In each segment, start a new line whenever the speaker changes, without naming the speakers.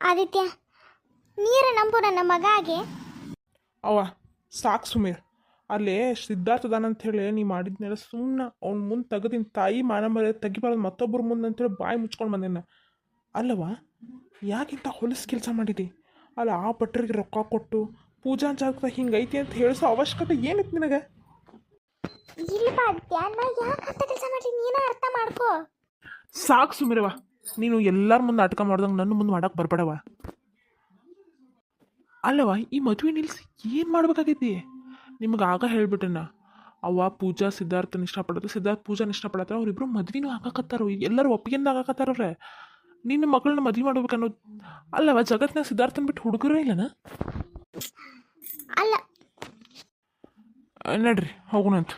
ಆದಿತ್ಯ ನೀರ ನಂಬು ನನ್ನ ಮಗಾಗೆ
ಅವ ಸಾಕು ಸುಮೀರ್. ಅಲ್ಲಿ ಸಿದ್ಧಾರ್ಥದಾನ ಅಂತ ಹೇಳಿ ನೀ ಮಾಡಿದ್ನೆಲ್ಲ ಸುಮ್ಮನೆ ಅವ್ನ ಮುಂದೆ ತೆಗೆದಿನ ತಾಯಿ ಮಾನ ಮರ್ಯಾದೆ ತೆಗಿಬಾರ್ದು ಮತ್ತೊಬ್ಬರ ಮುಂದೆ ಅಂತೇಳಿ ಬಾಯಿ ಮುಚ್ಕೊಂಡು ಬಂದೇನ ಅಲ್ಲವ ಯಾಕಿಂತ ಹೊಲಸು ಕೆಲಸ ಮಾಡಿದಿ? ಅಲ್ಲ ಆ ಭಟ್ರಿಗೆ ರೊಕ್ಕ ಕೊಟ್ಟು ಪೂಜಾ ಜಾಗದಾಗ ಹಿಂಗೈತಿ ಅಂತ ಹೇಳಿಸೋ ಅವಶ್ಯಕತೆ ಏನಿತ್ತು ನಿನಗೆ?
ಇಲ್ಲ ಆದಿತ್ಯ ನಾ ಯಾಕೆ ಅಂತ ಕೆಲಸ ಮಾಡಿ ನೀನ ಅರ್ಥ ಮಾಡ್ಕೋ.
ಸಾಕು ಸುಮಿರವ ನೀನು ಎಲ್ಲರ ಮುಂದೆ ನಾಟಕ ಮಾಡ್ದಂಗೆ ನನ್ನ ಮುಂದೆ ಮಾಡಕ್ಕೆ ಬರ್ಬೇಡವ? ಅಲ್ಲವ ಈ ಮದುವೆ ನಿಲ್ಸಿ ಏನು ಮಾಡ್ಬೇಕಾಗೈತಿ? ನಿಮ್ಗೆ ಆಗ ಹೇಳ್ಬಿಟ್ಟೆನ ಅವ್ವ ಪೂಜಾ ಸಿದ್ಧಾರ್ಥನ ಇಷ್ಟಪಡೋದು ಸಿದ್ಧಾರ್ಥ ಪೂಜಾನ ಇಷ್ಟಪಡತ್ತಾರ ಅವ್ರಿಬ್ರು ಮದ್ವೆನೂ ಹಾಕಾಕತ್ತಾರ ಎಲ್ಲರೂ ಒಪ್ಪಿಗೆಂದ ಹಾಕಾಕತ್ತಾರವ್ರೆ. ನಿನ್ನ ಮಗಳನ್ನ ಮದ್ವೆ ಮಾಡ್ಬೇಕು ಅನ್ನೋದು ಅಲ್ಲವ ಜಗತ್ನಾಗ ಸಿದ್ಧಾರ್ಥನ ಬಿಟ್ಟು ಹುಡುಗರೇ ಇಲ್ಲನ?
ಅಲ್ಲ.
ನಡ್ರಿ ಹೋಗೋಣ ಅಂತ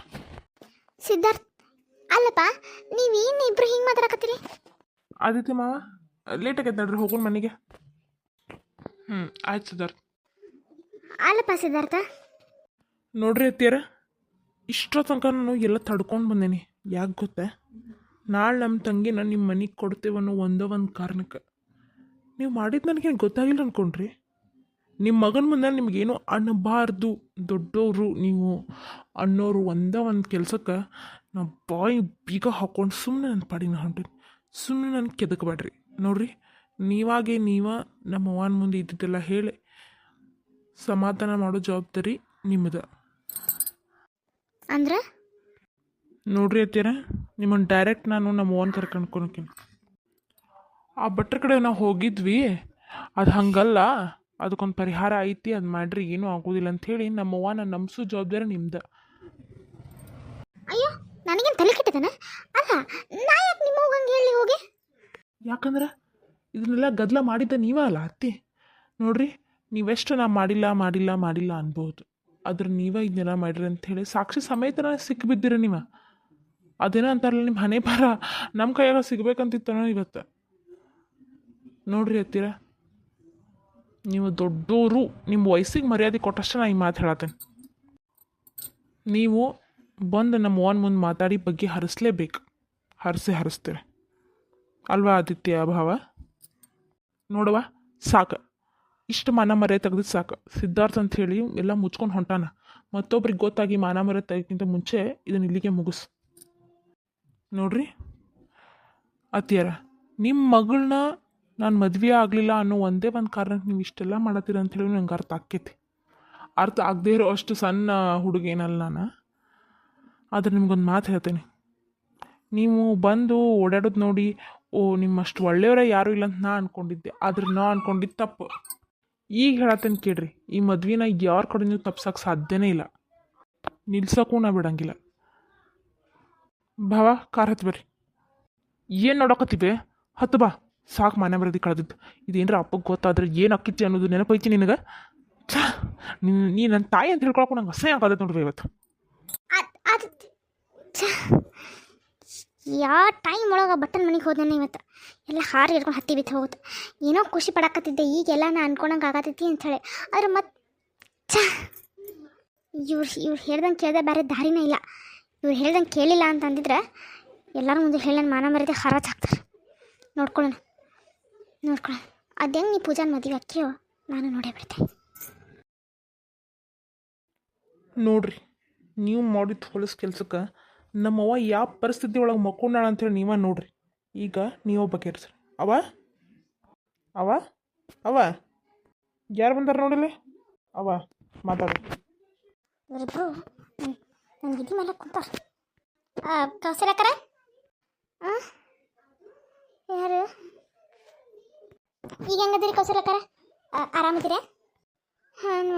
ಸಿದ್ಧಾರ್ಥ ಅಲ್ಲಪ್ಪ ನೀವೇನು ಇಬ್ರು ಹಿಂಗೆ ಮಾತಾಡಕತ್ತೀರಿ?
ಆದಿತ್ಯ ಮಾವ ಲೇಟ್ ಆಗೈತೆ ನೋಡ್ರಿ ಹೋಗೋಣ ಮನೆಗೆ. ಹ್ಞೂ ಆಯ್ತು ಸಿದ್ಧಾರ್ಥ.
ಅಲ್ಲಪ್ಪ ಸಿದ್ಧಾರ್ಥ.
ನೋಡ್ರಿ ಅತ್ತಿಯರ ಇಷ್ಟೋ ತನಕ ನಾನು ಎಲ್ಲ ತಡ್ಕೊಂಡು ಬಂದೇನಿ. ಯಾಕೆ ಗೊತ್ತಾ? ನಾಳೆ ನಮ್ಮ ತಂಗಿನ ನಿಮ್ಮ ಮನೆಗೆ ಕೊಡ್ತೇವನ್ನೋ ಒಂದೋ ಒಂದು ಕಾರಣಕ್ಕೆ. ನೀವು ಮಾಡಿದ್ದು ನನಗೇನು ಗೊತ್ತಾಗಿಲ್ಲ ಅನ್ಕೊಂಡ್ರಿ? ನಿಮ್ಮ ಮಗನ ಮುಂದೆ ನಿಮಗೇನು ಅನ್ನಬಾರ್ದು ದೊಡ್ಡವರು ನೀವು ಅನ್ನೋರು ಒಂದೇ ಒಂದು ಕೆಲಸಕ್ಕೆ ನಾವು ಬಾಯಿ ಬೀಗ ಹಾಕ್ಕೊಂಡು ಸುಮ್ಮನೆ ನನ್ನ ಪಾಡಿನ ಹೊಂಟೀನಿ. ಸುಮ್ಮನೆ ನಾನು ಕೆದಕಬೇಡ್ರಿ. ನೋಡ್ರಿ ನೀವಾಗೆ ನೀವ ನಮ್ಮ ಅವ್ವನ ಮುಂದೆ ಇದ್ದಿದ್ದೆಲ್ಲ ಹೇಳಿ ಸಮಾಧಾನ ಮಾಡೋ ಜವಾಬ್ದಾರಿ ನಿಮ್ಮದು
ಅಂದ್ರೆ?
ನೋಡ್ರಿ ಅತ್ತೀರ ನಿಮ್ಮನ್ನು ಡೈರೆಕ್ಟ್ ನಾನು ನಮ್ಮ ಓನ್ ಕರ್ಕೊಂಡ್ಕೊಳಕಿನ ಆ ಭಟ್ರ ಕಡೆ ನಾವು ಹೋಗಿದ್ವಿ ಅದು ಹಂಗಲ್ಲ ಅದಕ್ಕೊಂದು ಪರಿಹಾರ ಐತಿ ಅದು ಮಾಡ್ರಿ ಏನೂ ಆಗೋದಿಲ್ಲ ಅಂಥೇಳಿ ನಮ್ಮ ಅವ್ವ ನಾನು ನಂಬಿಸೋ ಜವಾಬ್ದಾರಿ ನಿಮ್ದು.
ಅಯ್ಯೋ ನನಗೇನು ತಲೆ ಕೆಟ್ಟದನ? ಅಲ್ಲ, ನಾ ಯಾಕೆ ನಿಮ್ಮ ಹೋಗಂಗೆ ಹೇಳಿ ಹೋಗಿ?
ಯಾಕಂದ್ರೆ ಇದನ್ನೆಲ್ಲ ಗದ್ದಲ ಮಾಡಿದ್ದ ನೀವೇ ಅಲ್ಲ ಅತ್ತಿ? ನೋಡ್ರಿ, ನೀವೆಷ್ಟು ನಾ ಮಾಡಿಲ್ಲ ಮಾಡಿಲ್ಲ ಮಾಡಿಲ್ಲ ಅನ್ಬೋದು. ಆದ್ರೆ ನೀವೇ ಇದನ್ನೆಲ್ಲ ಮಾಡಿರಿ ಹೇಳಿ ಸಾಕ್ಷಿ ಸಮೇತನ ಸಿಕ್ಕಿಬಿದ್ದೀರ ನೀವು. ಅದೇನೋ ಅಂತಾರಲ್ಲ ನಿಮ್ಮ ಹಣೆ ಬರ ನಮ್ಮ ಕೈಯಾಗ ಸಿಗ್ಬೇಕಂತಿತ್ತನೋ ಇವತ್ತು? ನೋಡ್ರಿ ಅತ್ತೀರ, ನೀವು ದೊಡ್ಡೋರು ನಿಮ್ಮ ವಯಸ್ಸಿಗೆ ಮರ್ಯಾದೆ ಕೊಟ್ಟಷ್ಟು ನಾ ಈ ಮಾತು ಹೇಳತ್ತೇನೆ. ನೀವು ಬಂದು ನಮ್ಮ ಓನ್ ಮುಂದೆ ಮಾತಾಡಿ ಬಗ್ಗೆ ಹರಿಸ್ಲೇಬೇಕು. ಹರಿಸಿ ಹರಿಸ್ತೇವೆ ಅಲ್ವಾ ಆದಿತ್ಯ ಭಾವ? ನೋಡುವ. ಸಾಕು. ಇಷ್ಟು ಮಾನ ಮರೆ ತೆಗೆದು ಸಾಕು. ಸಿದ್ಧಾರ್ಥ ಅಂತ ಹೇಳಿ ಎಲ್ಲ ಮುಚ್ಕೊಂಡು ಹೊಂಟಾನ. ಮತ್ತೊಬ್ರಿಗೆ ಗೊತ್ತಾಗಿ ಮಾನ ಮರೆ ತೆಗಿಕ್ಕಿಂತ ಮುಂಚೆ ಇದನ್ನ ಇಲ್ಲಿಗೆ ಮುಗಿಸ್. ನೋಡ್ರಿ. ಅತ್ತಿಯರ ನಿಮ್ಮ ಮಗಳನ್ನ ನಾನು ಮದುವೆ ಆಗಲಿಲ್ಲ ಅನ್ನೋ ಒಂದೇ ಒಂದು ಕಾರಣಕ್ಕೆ ನೀವು ಇಷ್ಟೆಲ್ಲ ಮಾಡತ್ತೀರ ಅಂಥೇಳಿ ನಂಗೆ ಅರ್ಥ ಆಕ್ಕೈತಿ. ಅರ್ಥ ಆಗದೇ ಇರೋ ಅಷ್ಟು ಸಣ್ಣ ಹುಡುಗೇನಲ್ಲ ನಾನು. ಆದ್ರೆ ನಿಮ್ಗೊಂದು ಮಾತು ಹೇಳ್ತೀನಿ. ನೀವು ಬಂದು ಓಡಾಡೋದು ನೋಡಿ, ಓ, ನಿಮ್ಮಷ್ಟು ಒಳ್ಳೆಯವರೇ ಯಾರೂ ಇಲ್ಲ ಅಂತ ನಾ ಅಂದ್ಕೊಂಡಿದ್ದೆ ಆದ್ರೆ ನಾ ಅಂದ್ಕೊಂಡಿದ್ದು ತಪ್ಪು. ಈಗ ಹೇಳತ್ತೇನೆ ಕೇಳ್ರಿ, ಈ ಮದ್ವೆನ ಯಾರ ಕಡೆ ನೀವು ತಪ್ಸೋಕೆ ಸಾಧ್ಯನೇ ಇಲ್ಲ. ನಿಲ್ಸೋಕ್ಕೂ ನಾ ಬಿಡಂಗಿಲ್ಲ. ಭಾವ, ಕಾರ್ ಹತ್ತು ಬರ್ರಿ. ಏನು ನೋಡಕತ್ತೀವಿ? ಹತ್ತು ಬಾ. ಸಾಕು ಮನೆ ಬರೋದಿ ಕಳೆದಿದ್ದು. ಇದೇನ್ರ ಅಪ್ಪಗೆ ಗೊತ್ತಾದ್ರೆ ಏನು ಅಕ್ಕಿತಿ ಅನ್ನೋದು ನೆನಪೈತಿ ನಿನಗೆ? ನೀ- ನನ್ನ ತಾಯಿ ಅಂತ ಹೇಳ್ಕೊಳಕ್ಕೂ ನಂಗೆ ಅಸಹ್ಯ ಆಗತ್ತೆ ನೋಡ್ರಿ ಇವತ್ತು.
ಯಾವ ಟೈಮ್ ಒಳಗೆ ಬಟನ್ ಮನೆಗೆ ಹೋದನ ಇವತ್ತು? ಎಲ್ಲ ಹಾರಿ ಹಿಡ್ಕೊಂಡು ಹತ್ತಿ ಬಿತ್ತು ಹೋಗುತ್ತೆ. ಏನೋ ಖುಷಿ ಪಡಕತ್ತಿದ್ದೆ ಈಗೆಲ್ಲ ನಾನು ಅನ್ಕೊಂಡಂಗೆ ಆಗತೈತಿ ಅಂಥೇಳಿ ಆದ್ರೆ ಮತ್ತೆ ಛ. ಇವ್ರು ಇವ್ರು ಹೇಳ್ದಂಗೆ ಕೇಳ್ದೆ ಬೇರೆ ದಾರಿನೇ ಇಲ್ಲ. ಇವ್ರು ಹೇಳ್ದಂಗೆ ಕೇಳಿಲ್ಲ ಅಂತ ಅಂದಿದ್ರೆ ಎಲ್ಲರ ಮುಂದೆ ಹೇಳಿ ನನ್ನ ಮಾನ ಮರ್ಯಾದೆ ಹರಾಜ್ ಹಾಕ್ತಾರೆ ನೋಡ್ಕೊಳ್ಳೋಣ. ನೋಡ್ಕೊಳ್ಳೋಣ. ಅದು ಹೆಂಗೆ ನೀ ಪೂಜಾನ ಮದುವೆ ಹಾಕಿಯೋ ನಾನು ನೋಡೇ ಬಿಡ್ತೇನೆ
ನೋಡ್ರಿ, ನೀವು ಮಾಡಿದ ಹೊಲಸು ಕೆಲ್ಸಕ್ಕೆ ನಮ್ಮವ್ವ ಯಾವ ಪರಿಸ್ಥಿತಿ ಒಳಗೆ ಮಕ್ಕೊಂಡಾಳ ಅಂತೇಳಿ ನೀವ ನೋಡ್ರಿ. ಈಗ ನೀವು ಬಗೆಹರಿಸ್ರಿ ಅವ ಅವ ಅವ ಯಾರು ಬಂದಾರ ನೋಡಿಲಿ ಅವ ಮಾತಾಡು.
ಮೇಲೆ ಯಾರು? ಈಗ ಹೆಂಗದಿರಿ ಕೌಸಲಕರ ಆರಾಮದಿರ? ಹಾಂ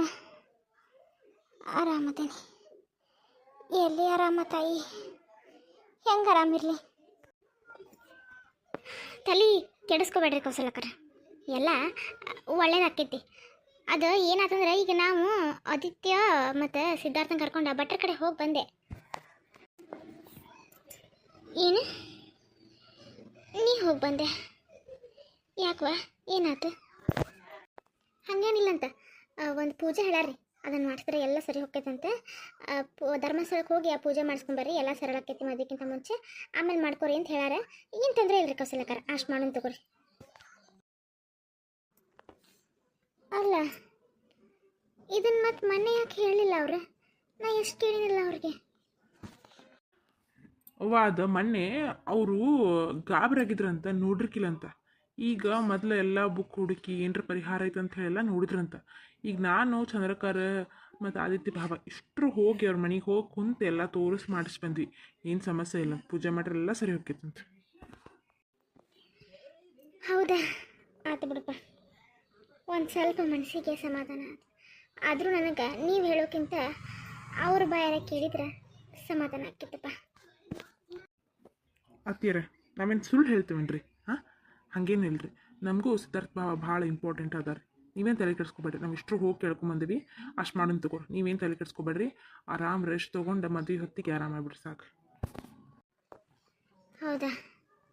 ಆರಾಮದೇನಿ. ಎಲ್ಲಿ ಆರಾಮ ತಾಯಿ? ಹೆಂಗೆ ಆರಾಮಿರಲಿ ತಲೆ ಕೆಡಿಸ್ಕೋಬೇಡ್ರಿ ಕೌಸಲಕ್ಕರ. ಎಲ್ಲ ಒಳ್ಳೇದಾಕೈತಿ ಅದು ಏನಾತಂದ್ರೆ ಈಗ ನಾವು ಆದಿತ್ಯ ಮತ್ತು ಸಿದ್ಧಾರ್ಥನ ಕರ್ಕೊಂಡು ಭಟ್ರ ಕಡೆ ಹೋಗಿ ಬಂದೆ. ಏನು? ನೀ ಹೋಗಿ ಬಂದೆ. ಯಾಕವ? ಏನಾತು? ಹಂಗೇನಿಲ್ಲಂತ. ಒಂದು ಪೂಜೆ ಹೇಳಾರ್ರಿ. ಅದನ್ನು ಮಾಡಿಸಿದ್ರೆ ಎಲ್ಲ ಸರಿ ಹೋಗ್ತೈತಂತೆ. ಧರ್ಮಸ್ಥಳಕ್ಕೆ ಹೋಗಿ ಆ ಪೂಜೆ ಮಾಡಿಸ್ಕೊಂಬರ್ರಿ ಎಲ್ಲ ಸರಳ ಆಕೈತಿ ಮದುವೆಕ್ಕಿಂತ ಮುಂಚೆ. ಆಮೇಲೆ ಮಾಡ್ಕೊರಿ ಅಂತ ಹೇಳಾರ ಏನು ತೊಂದರೆ ಇಲ್ರಿ ಕೌಸಲಕರ ಅಷ್ಟು ಮಾಡೋಣ ತಗೋರಿ. ಅಲ್ಲ ಇದನ್ನ ಮತ್ತೆ ಮೊನ್ನೆ ಯಾಕೆ ಹೇಳಿಲ್ಲ ಅವ್ರೆ? ನಾ ಎಷ್ಟು ಕೇಳಿರಲಿಲ್ಲ ಅವ್ರಿಗೆ.
ಅವ್ವ, ಅದು ಮೊನ್ನೆ ಅವರು ಗಾಬರಿಯಾಗಿದ್ರಂತ ನೋಡ್ರಿಕಿಲ್ಲಂತ. ಈಗ ಮೊದಲು ಎಲ್ಲ ಬುಕ್ ಹುಡುಕಿ ಏನರ ಪರಿಹಾರ ಐತೆ ಅಂತ ಹೇಳೆಲ್ಲ ನೋಡಿದ್ರಂತ. ಈಗ ನಾನು ಚಂದ್ರಕಾರ ಮತ್ತು ಆದಿತ್ಯ ಭಾವ ಇಷ್ಟರು ಹೋಗಿ ಅವ್ರ ಮನೆಗೆ ಹೋಗಿ ಕುಂತು ಎಲ್ಲ ತೋರಿಸಿ ಮಾಡಿಸಿ ಬಂದ್ವಿ. ಏನು ಸಮಸ್ಯೆ ಇಲ್ಲ. ಪೂಜೆ ಮಾಡ್ರೆ ಎಲ್ಲ ಸರಿ ಹೋಗ್ತೈತಂತ.
ಹೌದಾ? ಆಯ್ತು ಬಿಡಪ್ಪ. ಒಂದು ಸ್ವಲ್ಪ ಮನಸ್ಸಿಗೆ ಸಮಾಧಾನ ಆದರೂ ನನಗೆ ನೀವು ಹೇಳೋಕ್ಕಿಂತ ಅವ್ರ ಬಾಯಾರ ಕೇಳಿದ್ರೆ ಸಮಾಧಾನ ಆಕಿತ್ತಪ್ಪ
ಅತ್ತಿಯರ ನಾವೇನು ಸುಳ್ಳು ಹೇಳ್ತೀವೇನ್ರಿ? ಹಾಂ ಹಂಗೇನು ಇಲ್ರಿ. ನಮಗೂ ಸಿದ್ಧಾರ್ಥ ಭಾವ ಭಾಳ ಇಂಪಾರ್ಟೆಂಟ್ ಅದ ರೀ ನೀವೇನು ತಲೆ ಕೆಡ್ಸ್ಕೊಬೇಡ್ರಿ. ನಾವು ಇಷ್ಟು ಹೋಗಿ ಕೇಳ್ಕೊಂಬಂದಿವಿ. ಅಷ್ಟು ಮಾಡೋಣ ತಗೋರಿ. ನೀವೇನು ತಲೆ ಕೆಡ್ಸ್ಕೊಬೇಡ್ರಿ. ಆರಾಮ್ ರೆಸ್ಟ್ ತೊಗೊಂಡು ಮದುವೆ ಹೊತ್ತಿಗೆ ಆರಾಮಾಗ್ಬಿಡ್ರಿ ಸಾಕು
ಹೌದಾ?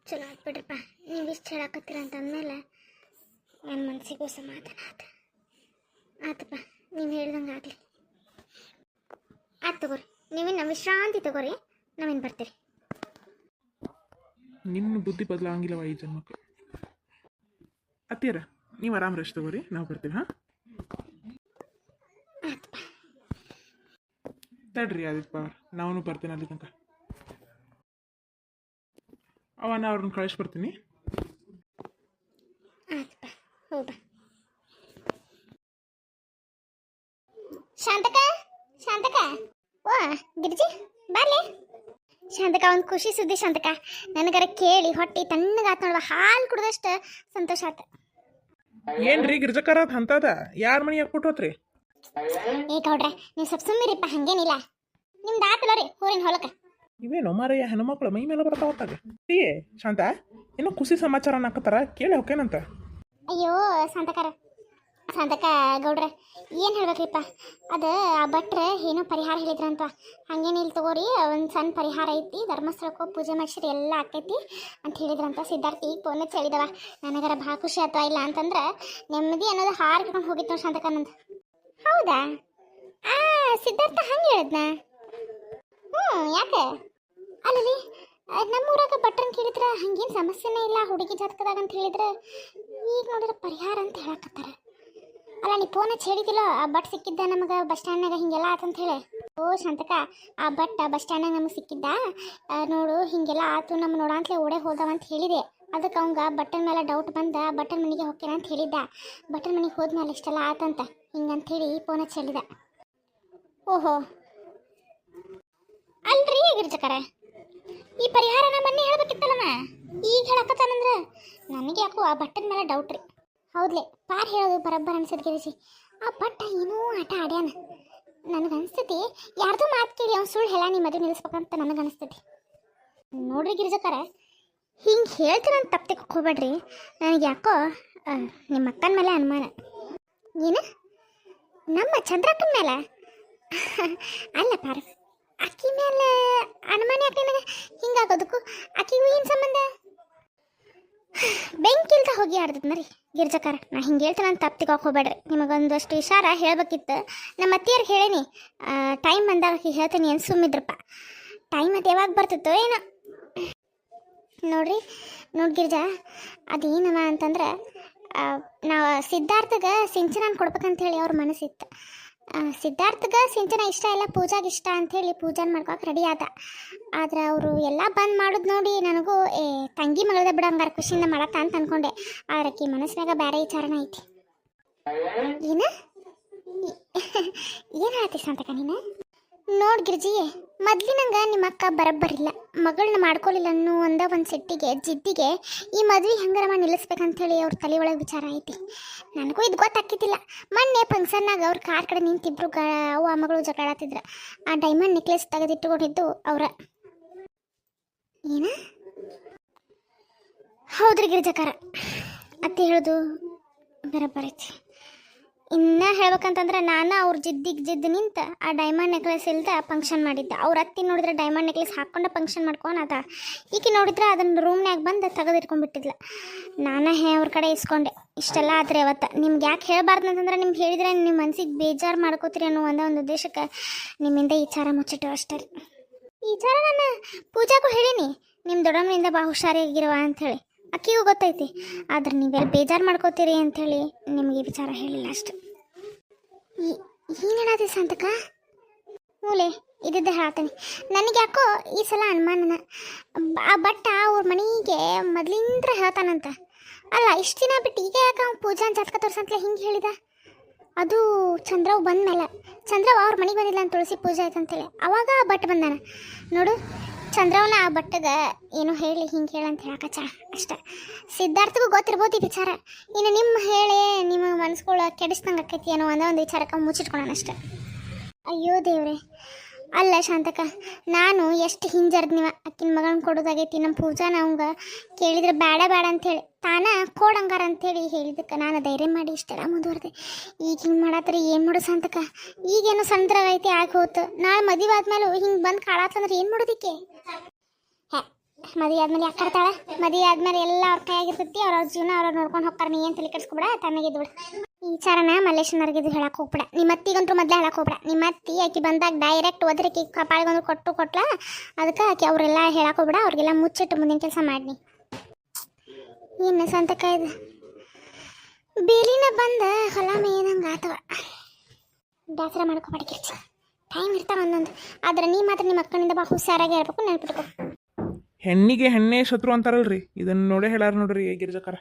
ಚಲೋ ಆಯ್ತು ಬಿಡ್ರಪ್ಪ ನೀವು ಇಷ್ಟು ಹೇಳಕತ್ತೀರ ಅಂತ ಅಂದಮೇಲೆ ನನ್ನ ಮನಸ್ಸಿಗೂ ಸಮಾಧಾನ ಆತ. ಆತಪ್ಪ. ನೀವು ಹೇಳ್ದಂಗೆ ಆಗಲಿ. ಆಯ್ತು ತಗೋರಿ. ನೀವೇನು ವಿಶ್ರಾಂತಿ ತಗೋರಿ. ನಾವೇನು ಬರ್ತೀರಿ?
ನಿನ್ನ ಬುದ್ಧಿ ಬದಲಾಗಿಲ್ಲವ ಈ ಜನ್ಮಕ್ಕೆ ಅತ್ತಿಯರ, ನೀವು ಆರಾಮ್ ರೆಸ್ಟ್ ತಗೋರಿ, ನಾವು ಬರ್ತೀವಿ, ಹಾಂ? ತಡ್ರಿ ಆದಿತ್ಯ ಅವ್ರ ನಾನು ಬರ್ತೀನಿ ಅಲ್ಲಿ ತನಕ. ಅವ, ನಾ ಅವ್ರನ್ನ
ಕಳಿಸ್ಬಿಡ್ತೀನಿ ಶಾಂತಕ ಶಾಂತಕ. ಓ, ಗಿರ್ಜಿ, ಬರ್ಲಿ. ಶಾಂತಕ, ಒಂದು ಖುಷಿ ಸುದ್ದಿ ಶಾಂತಕ. ನನಗರ ಕೇಳಿ ಹೊಟ್ಟಿ ತಣ್ಣಗಾತ್ ನೋಡುವ, ಹಾಲು ಕುಡ್ದಷ್ಟು ಸಂತೋಷ ಆತ.
ಏನ್ರಿ ಗಿರ್ಜಕರ ಅಂತದ ಯಾರ ಮನಿ ಕೊಟ್ಟು ಹೋತ್ರಿ?
ಏ ಗೌಡ್ರ ನೀವು ಸ್ವಲ್ಪ ಸುಮ್ಮಿರಿಪ್ಪ ಹಂಗೇನಿಲ್ಲ. ನಿಮ್ದು ಆತಲ್ಲ ರೀ ಊರಿನ ಹೊಲಕ
ಇವೇನು ಮಾರಯ್ಯ ಹೆಣ್ಮಕ್ಳು ಮೈ ಮೇಲೆ ಬರ್ತಾ ಶಾಂತ ಏನೋ ಖುಷಿ ಸಮಾಚಾರ ಅನ್ನಕತ್ತಾರ ಕೇಳಿ ಹೋಕೇನಂತ
ಅಯ್ಯೋ ಶಾಂತಕರ ಶಾಂತಕ ಗೌಡ್ರೆ, ಏನು ಹೇಳ್ಬೇಕ್ರಿಪ್ಪ? ಅದು ಆ ಭಟ್ರೆ ಏನೋ ಪರಿಹಾರ ಹೇಳಿದ್ರಂತ ಹಂಗೇನಿಲ್ಲ ತಗೋರಿ, ಒಂದು ಸಣ್ಣ ಪರಿಹಾರ ಐತಿ, ಧರ್ಮಸ್ಥಳಕ್ಕೆ ಪೂಜೆ ಮಾಡಿಸ್ರಿ ಎಲ್ಲ ಆಕೈತಿ ಅಂತ ಹೇಳಿದ್ರಂತ ಸಿದ್ಧಾರ್ಥ. ಈಗ ಹಚ್ಚಿ ಹೇಳಿದವ ನನಗರ ಭಾಳ ಖುಷಿ ಆಯ್ತು ಇಲ್ಲ ಅಂತಂದ್ರೆ ನೆಮ್ಮದಿ ಅನ್ನೋದು ಹಾರು ಕರ್ಕೊಂಡು ಹೋಗಿತ್ತು ನೋಡಿ ಶಾಂತಕನಂದ ಹೌದಾ? ಆ, ಸಿದ್ಧಾರ್ಥ ಹಂಗೆ ಹೇಳಿದ್ನ? ಹ್ಞೂ ಯಾಕೆ? ಅಲ್ಲಲ್ಲಿ ನಮ್ಮೂರಾಗ ಭಟ್ರನ್ ಕೇಳಿದ್ರೆ ಹಂಗೇನು ಸಮಸ್ಯೆನೇ ಇಲ್ಲ ಹುಡುಗಿ ಜಾತಕದಾಗ ಅಂತ ಹೇಳಿದ್ರೆ. ಈಗ ನೋಡಿದ್ರೆ ಪರಿಹಾರ ಅಂತ ಹೇಳಕತ್ತಾರ. ಅಲ್ಲ, ನೀ ಫೋನ್ ಹಚ್ಚಿ ಹೇಳಿದಿಲ್ಲ ಆ ಬಟ್ ಸಿಕ್ಕಿದ್ದ ನಮಗೆ ಬಸ್ ಸ್ಟ್ಯಾಂಡ್ನಾಗ ಹಿಂಗೆಲ್ಲ ಆತಂತ ಹೇಳಿ. ಓ, ಶಾಂತಕ, ಆ ಬಟ್ ಬಸ್ ಸ್ಟ್ಯಾಂಡ್ನಾಗ ನಮಗೆ ಸಿಕ್ಕಿದ್ದ? ನೋಡು, ಹಿಂಗೆಲ್ಲ ಆತು ನಮ್ಮ ನೋಡಂತಲೇ ಓಡೇ ಹೋದವ ಅಂತ ಹೇಳಿದೆ. ಅದಕ್ಕೆ ಅವಂಗ ಬಟನ್ ಮೇಲೆ ಡೌಟ್ ಬಂದ ಬಟನ್ ಮನೆಗೆ ಹೋಗ್ತೀರ ಅಂತ ಹೇಳಿದ್ದ. ಬಟನ್ ಮನೆಗೆ ಹೋದ್ಮೇಲೆ ಇಷ್ಟೆಲ್ಲ ಆತಂತ ಹಿಂಗಂತ ಹೇಳಿ ಫೋನ್ ಹಚ್ಚಿ ಹೇಳಿದ. ಓಹೋ. ಅಲ್ರಿ ಗಿರ್ಜಕರ? ಈ ಪರಿಹಾರನ ಮೊನ್ನೆ ಹೇಳ್ಬೇಕಿತ್ತಲ್ಲಮ್ಮ? ಈಗ ಹೇಳಕತ್ತಾನಂದ್ರ? ನನಗೆ ಯಾಕೋ ಆ ಬಟ್ಟನ್ ಮೇಲೆ ಡೌಟ್ ರೀ. ಹೌದ್ಲೆ ಪಾರ್ ಹೇಳೋದು ಬರಬ್ಬರ ಅನ್ಸದ್ ಗಿರಿಜಿ ಆ ಪಟ್ಟ ಏನೋ ಆಟ ಆಡ್ಯಾನ. ನನಗೆ ಯಾರ್ದು ಮಾತು ಕೇಳಿ ಅವ್ನು ಸುಳ್ಳು ಹೇಳ ನಿಮ್ಮ ಮದುವೆ ನಿಲ್ಲಿಸ್ಬೇಕಂತ ನನಗೆ ಅನಿಸ್ತತಿ ನೋಡ್ರಿ ಗಿರಿಜಕರ, ಹಿಂಗೆ ಹೇಳ್ತೀರಂತ ತಪ್ಪು ಹೋಗ್ಬೇಡ್ರಿ. ನನಗೆ ಯಾಕೋ ನಿಮ್ಮ ಅಕ್ಕನ ಮೇಲೆ ಅನುಮಾನ. ಏನು ನಮ್ಮ ಚಂದ್ರಕ್ಕನ ಮೇಲೆ? ಅಲ್ಲ ಪಾರ್ ಅಕ್ಕಿ ಮೇಲೆ ಅನುಮಾನ ಯಾಕೆ ನನಗೆ? ಹಿಂಗಾಗೋದಕ್ಕೂ ಅಕ್ಕಿಗೂ ಏನು ಸಂಬಂಧ? ಬೆಂಕಿ ಹೋಗಿ ಆಡ್ದದ್ ರೀ ಗಿರ್ಜಕಾರ, ನಾ ಹಿಂಗೆ ಹೇಳ್ತೇನೆ ಅಂತ ತಪ್ಪಿಗೆ ಹೋಗ್ಬೇಡ್ರಿ. ನಿಮಗೊಂದಷ್ಟು ಇಶಾರ ಹೇಳಬೇಕಿತ್ತು. ನಮ್ಮ ಅತ್ತಿಯರ್ಗೆ ಹೇಳೀನಿ ಟೈಮ್ ಬಂದಾಗ ಹೇಳ್ತೀನಿ, ಏನು ಸುಮ್ಮಿದ್ರಪ್ಪ ಟೈಮ್ ಅದು ಯಾವಾಗ ಬರ್ತಿತ್ತು ಏನು. ನೋಡ್ರಿ, ನೋಡಿ ಗಿರ್ಜಾ, ಅದೇನವ ಅಂತಂದ್ರೆ ನಾವು ಸಿದ್ಧಾರ್ಥಗೆ ಸಿಂಚನ ಕೊಡ್ಬೇಕಂತ ಹೇಳಿ ಅವ್ರ ಮನಸ್ಸಿತ್ತು. ಸಿದ್ಧಾರ್ಥಗ ಸಿಂಚನ ಇಷ್ಟ ಇಲ್ಲ, ಪೂಜಾಗೆ ಇಷ್ಟ ಅಂಥೇಳಿ ಪೂಜಾನ ಮಾಡ್ಕೊಳಕ್ಕೆ ರೆಡಿ ಆದ. ಆದ್ರೆ ಅವರು ಎಲ್ಲ ಬಂದ್ ಮಾಡೋದು ನೋಡಿ ನನಗೂ, ಏ, ತಂಗಿ ಮಗಳದ ಬಿಡಂಗಾರ ಖುಷಿಯಿಂದ ಮಾಡತ್ತ? ಅಂತ ಅನ್ಕೊಂಡೆ. ಆದ್ರೆ ಆಕಿ ಮನಸ್ಸಿನಾಗ ಬೇರೆ ವಿಚಾರನ ಐತಿ. ಏನ? ಏನು ಹೇಳ್ತಿ ಸಂತಕ ನೀನು? ನೋಡ್ ಗಿರ್ಜಿ, ಮೊದ್ಲಿನಂಗ ನಿಮ್ಮ ಅಕ್ಕ ಬರಬ್ಬರಿಲ್ಲ ಮಗಳನ್ನ ಮಾಡ್ಕೊಲಿಲ್ಲ ಅನ್ನೋ ಒಂದ ಒಂದು ಸಿಟ್ಟಿಗೆ, ಜಿದ್ದಿಗೆ ಈ ಮದ್ವೆ ಹೆಂಗಾರ ನಿಲ್ಲಿಸ್ಬೇಕಂತ ಹೇಳಿ ಅವ್ರ ತಲೆ ಒಳಗೆ ವಿಚಾರ ಐತಿ. ನನಗೂ ಇದು ಗೊತ್ತಾಕಿದ್ದಿಲ್ಲ ಮೊನ್ನೆ ಫಂಕ್ಷನ್ನಾಗ ಅವ್ರ ಕಾರ್ ಕಡೆ ನಿಂತಿಬ್ರು ಗ, ಅವ್ವ ಮಗಳು ಜಗಳಾತಿದ್ರ. ಆ ಡೈಮಂಡ್ ನೆಕ್ಲೆಸ್ ತೆಗೆದಿಟ್ಟುಕೊಂಡಿದ್ದು ಅವರ. ಏನ? ಹೌದ್ರಿ ಗಿರಿಜಕಾರ. ಅತ್ತೆ ಹೇಳೋದು ಬರಬ್ಬರ ಐತಿ. ಇನ್ನ ಹೇಳ್ಬೇಕಂತಂದ್ರೆ ನಾನು ಅವ್ರ ಜಿದ್ದಿಗೆ ಜಿದ್ದು ನಿಂತ ಆ ಡೈಮಂಡ್ ನೆಕ್ಲೆಸ್ ಇಲ್ದ ಫಂಕ್ಷನ್ ಮಾಡಿದ್ದೆ. ಅವ್ರ ಅತ್ತಿ ನೋಡಿದ್ರೆ ಡೈಮಂಡ್ ನೆಕ್ಲೆಸ್ ಹಾಕ್ಕೊಂಡು ಫಂಕ್ಷನ್ ಮಾಡ್ಕೊಳದ ಈಕೆ ನೋಡಿದ್ರೆ ಅದನ್ನ ರೂಮ್ನ್ಯಾಗ ಬಂದು ತೆಗೆದಿಟ್ಕೊಂಡ್ಬಿಟ್ಟಿದ್ಲ. ನಾನು ಹೇ ಅವ್ರ ಕಡೆ ಇಸ್ಕೊಂಡೆ. ಇಷ್ಟೆಲ್ಲ ಆದ್ರೆ ಅವತ್ತು. ನಿಮ್ಗೆ ಯಾಕೆ ಹೇಳಬಾರ್ದು ಅಂತಂದ್ರೆ ನಿಮ್ಗೆ ಹೇಳಿದ್ರೆ ನಿಮ್ಮ ಮನ್ಸಿಗೆ ಬೇಜಾರು ಮಾಡ್ಕೋತೀರಿ ಅನ್ನೋ ಒಂದೇ ಒಂದು ಉದ್ದೇಶಕ್ಕೆ ನಿಮ್ಮಿಂದ ಈ ವಿಚಾರ ಮುಚ್ಚಿಟ್ಟು ಅಷ್ಟೇ ಈ ವಿಚಾರ ನಾನು ಪೂಜಾಗೂ ಹೇಳೀನಿ. ನಿಮ್ಮ ದೊಡ್ಡಮ್ಮನಿಂದ ಬಾ ಹುಷಾರಿಯಾಗಿರುವ ಅಂಥೇಳಿ ಅಕ್ಕಿಗೂ ಗೊತ್ತೈತಿ. ಆದ್ರೆ ನೀವೆಲ್ಲ ಬೇಜಾರು ಮಾಡ್ಕೋತೀರಿ ಅಂಥೇಳಿ ನಿಮಗೆ ವಿಚಾರ ಹೇಳಿಲ್ಲ ಅಷ್ಟು. ಏನೇನಾದಿ ಸಂತಕ? ಮೂಲೆ ಇದ್ದ ಹೇಳ್ತೀನಿ. ನನಗೆ ಯಾಕೋ ಈ ಸಲ ಅನುಮಾನನ. ಆ ಬಟ್ಟ ಅವ್ರ ಮನೆಗೆ ಮೊದ್ಲಿಂದ್ರ ಹೇಳ್ತಾನಂತ. ಅಲ್ಲ, ಇಷ್ಟು ದಿನ ಬಿಟ್ಟು ಈಗ ಯಾಕೆ ಅವ್ನು ಪೂಜಾನ್ ಜಾತಕ ತೋರಿಸಂತಲೆ ಹಿಂಗೆ ಹೇಳಿದ? ಅದು ಚಂದ್ರವ್ ಬಂದ್ಮೇಲೆ. ಚಂದ್ರವ್ ಅವ್ರ ಮನೆಗೆ ಬಂದಿಲ್ಲ ಅಂತ ತುಳಸಿ ಪೂಜೆ ಆಯ್ತು ಅಂತೇಳಿ ಅವಾಗ ಬಟ್ ಬಂದಾನ. ನೋಡು ಚಂದ್ರವನ ಆ ಬಟ್ಟದ ಏನೋ ಹೇಳಿ, ಹಿಂಗೆ ಹೇಳಂತ ಹೇಳಕಚ್ಚ ಅಷ್ಟೆ. ಸಿದ್ಧಾರ್ಥಗೂ ಗೊತ್ತಿರ್ಬೋದು ಈ ವಿಚಾರ. ಇನ್ನು ನಿಮ್ಮ ಹೇಳಿ, ನಿಮ್ಮ ಮನಸ್ಸುಗಳು ಕೆಡಿಸ್ದಂಗೆ ಆಕೈತಿ ಅನ್ನೋ ಒಂದೇ ಒಂದು ವಿಚಾರಕ್ಕೆ ಮುಚ್ಚಿಟ್ಕೊಳ್ಳೋಣ ಅಷ್ಟೆ. ಅಯ್ಯೋ ದೇವ್ರೆ. ಅಲ್ಲ ಶಾಂತಕ, ನಾನು ಎಷ್ಟು ಹಿಂಜರ್ದ್ ನೀವ ಅಕ್ಕಿನ ಮಗನ ಕೊಡೋದಾಗೈತಿ ನಮ್ಮ ಪೂಜಾ ನಂಗೆ ಕೇಳಿದ್ರೆ ಬೇಡ ಬೇಡ ಅಂಥೇಳಿ ತಾನ ಕೊಡಂಗಾರ ಅಂಥೇಳಿ ಹೇಳಿದಕ್ಕೆ ನಾನು ಧೈರ್ಯ ಮಾಡಿ ಇಷ್ಟೆಲ್ಲ ಮುಂದುವರೆದೆ. ಈಗ ಹಿಂಗೆ ಮಾಡತ್ತರಿ ಏನು ಮಾಡೋ ಶಾಂತಕ? ಈಗೇನೋ ಸಂದ್ರಾಗ ಐತಿ, ಆಗಿ ಹೋತು. ನಾಳೆ ಮದುವೆ ಆದ್ಮೇಲೆ ಹಿಂಗೆ ಬಂದು ಕಾಳಾತಂದ್ರೆ ಏನು ಮಾಡೋದಿಕ್ಕೆ? ಮದುವೆ ಆದ್ಮೇಲೆ ಯಾಕೆ ಮದುವೆ ಆದ್ಮೇಲೆ ಎಲ್ಲ ಅವ್ರ ಕೈಯಾಗಿರ್ತೈತಿ ಅವ್ರ ಜೀವನ ಅವ್ರ ನೋಡ್ಕೊಂಡು ಹೋಗ್ತಾರೆ, ನೀ ಏನು ತಲೆ ಕೆಡಿಸ್ಕೊಬೇಡ ತಣ್ಣಗಿದ್ದು ಬಿಡು ಈ ವಿಚಾರನ ಮಲ್ಲೇಶನವ್ರಿಗೆ ಇದು ಹೇಳಕ್ಕೆ ಹೋಗ್ಬಿಡ. ನಿಮ್ಮ ಅತ್ತಿಗಂತೂ ಮೊದಲೇ ಹೇಳಕ್ಕೆ ಹೋಗ್ಬೇಡ. ನಿಮ್ಮ ಅತ್ತಿ ಆಕೆ ಬಂದಾಗ ಡೈರೆಕ್ಟ್ ಒದರಿಕೆ ಕಪಾಳಿಗೊಂದು ಕೊಟ್ಟು ಕೊಟ್ಲ, ಅದಕ್ಕೆ ಆಕೆ ಅವರೆಲ್ಲ ಹೇಳಕ್ಕೆ ಹೋಗ್ಬಿಡ. ಅವ್ರಿಗೆಲ್ಲ ಮುಚ್ಚಿಟ್ಟು ಮುಂದಿನ ಕೆಲಸ ಮಾಡಿ ಏನು ಸಂತಕ ಇದು? ಬೇಲಿನ ಬಂದ ಹೊಲ ಮೇಯ್ದಂಗೆ ಆತವ? ಬೇಸರ ಮಾಡ್ಕೊಬೇಡ ಕಿರ್ಚಿ. ಟೈಮ್ ಇರ್ತಾವ ಒಂದೊಂದು. ಆದ್ರೆ ನೀ ಮಾತ್ರ ನಿಮ್ಮ ಅಕ್ಕನಿಂದ ಬಾ ಹುಷಾರಾಗಿ ಹೇಳ್ಬೇಕು ನೆನ್ಪಿಟ್ಕೊ.
ಹೆಣ್ಣಿಗೆ ಹೆಣ್ಣೇ ಶತ್ರು ಅಂತಾರಲ್ರಿ. ಇದನ್ನ ನೋಡೇ ಹೇಳಾರ ನೋಡ್ರಿ ಗಿರ್ಜಕರ.